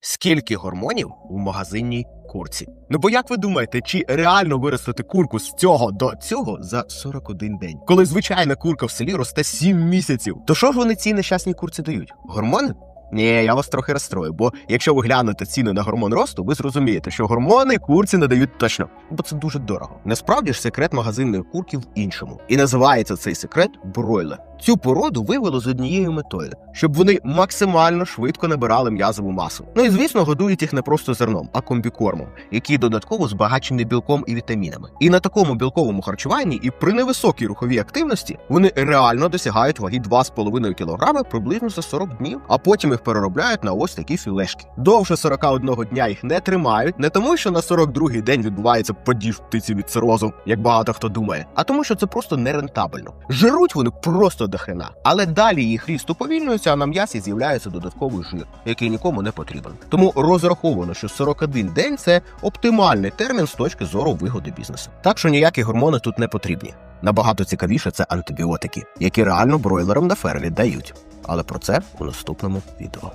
Скільки гормонів у магазинній курці? Ну бо як ви думаєте, чи реально виростити курку з цього до цього за 41 день? Коли звичайна курка в селі росте 7 місяців. То що ж вони цій нещасній курці дають? Гормони? Ні, я вас трохи розстрою, бо якщо ви глянете ціни на гормон росту, ви зрозумієте, що гормони курці надають точно, бо це дуже дорого. Насправді ж секрет магазинної курки в іншому, і називається цей секрет бройлер. Цю породу вивели з однією метою, щоб вони максимально швидко набирали м'язову масу. Ну і звісно, годують їх не просто зерном, а комбікормом, який додатково збагачений білком і вітамінами. І на такому білковому харчуванні і при невисокій руховій активності вони реально досягають ваги 2,5 кг приблизно за 40 днів, а потім їх переробляють на ось такі філешки. Довше 41 дня їх не тримають, не тому, що на 42-й день відбувається подіж птиці від цирозу, як багато хто думає, а тому, що це просто нерентабельно. Жируть вони просто до хрена. Але далі їх ріст уповільнюється, а на м'ясі з'являється додатковий жир, який нікому не потрібен. Тому розраховано, що 41 день це оптимальний термін з точки зору вигоди бізнесу. Так що ніякі гормони тут не потрібні. Набагато цікавіше це антибіотики, які реально бройлерам на фермі дають. Але про це у наступному відео.